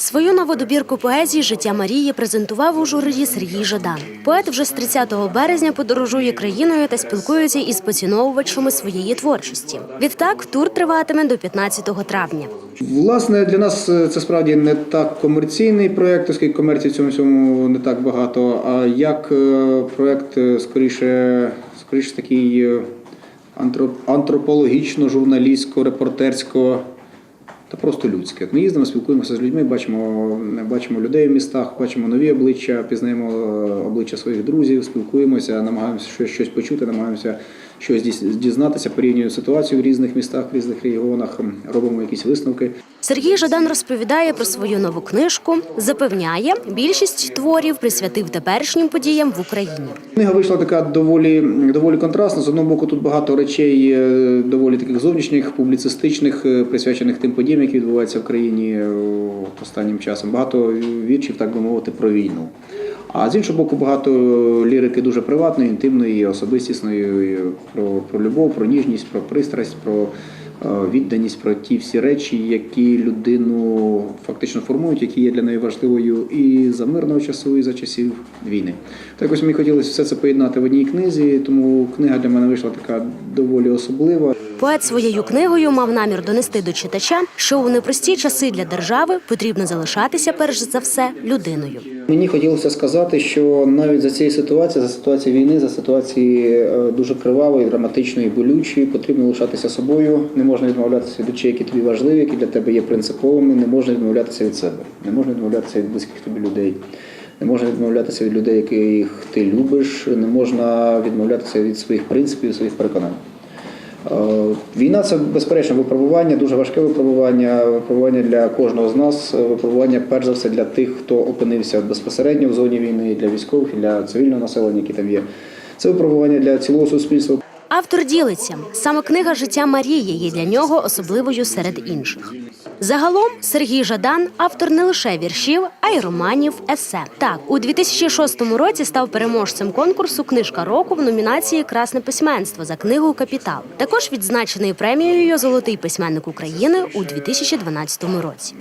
Свою нову добірку поезії Життя Марії презентував у журі Сергій Жадан. Поет вже з 30 березня подорожує країною та спілкується із поціновувачами своєї творчості. Відтак тур триватиме до 15 травня. Власне, для нас е, це справді не так комерційний проєкт, оскільки комерції в цьому всьому не так багато, а як е, проєкт е, скоріше, скоріше такий е, просто людське. От Ми їздимо, спілкуємося з людьми, бачимо, бачимо людей в містах, бачимо нові обличчя, пізнаємо е, обличчя своїх друзів, спілкуємося, намагаємося щось, щось почути, намагаємося щось дізнатися, порівнюємо ситуацію в різних містах, в різних регіонах, робимо якісь висновки. Сергій Жадан розповідає про свою нову книжку. Запевняє, більшість творів присвятив теперішнім подіям в Україні. Книга вийшла така доволі, доволі контрастна. З одного боку, тут багато речей е, доволі таких зовнішніх, публіцистичних, е, присвячених тим подіям, які відбуваються в країні е, останнім часом. Багато віршів, так би мовити, про війну. А з іншого боку, багато лірики дуже приватної, інтимної, особистісної, е, про, про любов, про ніжність, про пристрасть, про відданість, про ті всі речі, які людину фактично формують, які є для неї важливою і за мирного часу, і за часів війни. Так ось мені хотілося все це поєднати в одній книзі, тому книга для мене вийшла така доволі особлива. Поет своєю книгою мав намір донести до читача, що у непрості часи для держави потрібно залишатися перш за все людиною. Мені хотілося сказати, що навіть за цієї ситуації, за ситуації війни, за ситуації е, дуже кривавої, драматичної, болючої, потрібно лишатися собою. Можна відмовлятися від речей, які тобі важливі, які для тебе є принциповими. Не можна відмовлятися від себе, не можна відмовлятися від близьких тобі людей. Не можна відмовлятися від людей, яких ти любиш, не можна відмовлятися від своїх принципів, своїх переконань. Е, Війна це безперечно випробування, дуже важке випробування, випробування для кожного з нас, е, випробування перш за все для тих, хто опинився безпосередньо в зоні війни, для військових, для цивільного населення, які там є. Це випробування для цілого суспільства. Автор ділиться саме книга Життя Марії є для нього особливою серед інших. Загалом Сергій Жадан автор не лише віршів, а й романів, есе. Так, у 2006 році став переможцем конкурсу Книжка року в номінації Красне письменство за книгу Капітал. Також відзначений премією Золотий письменник України у 2012 році.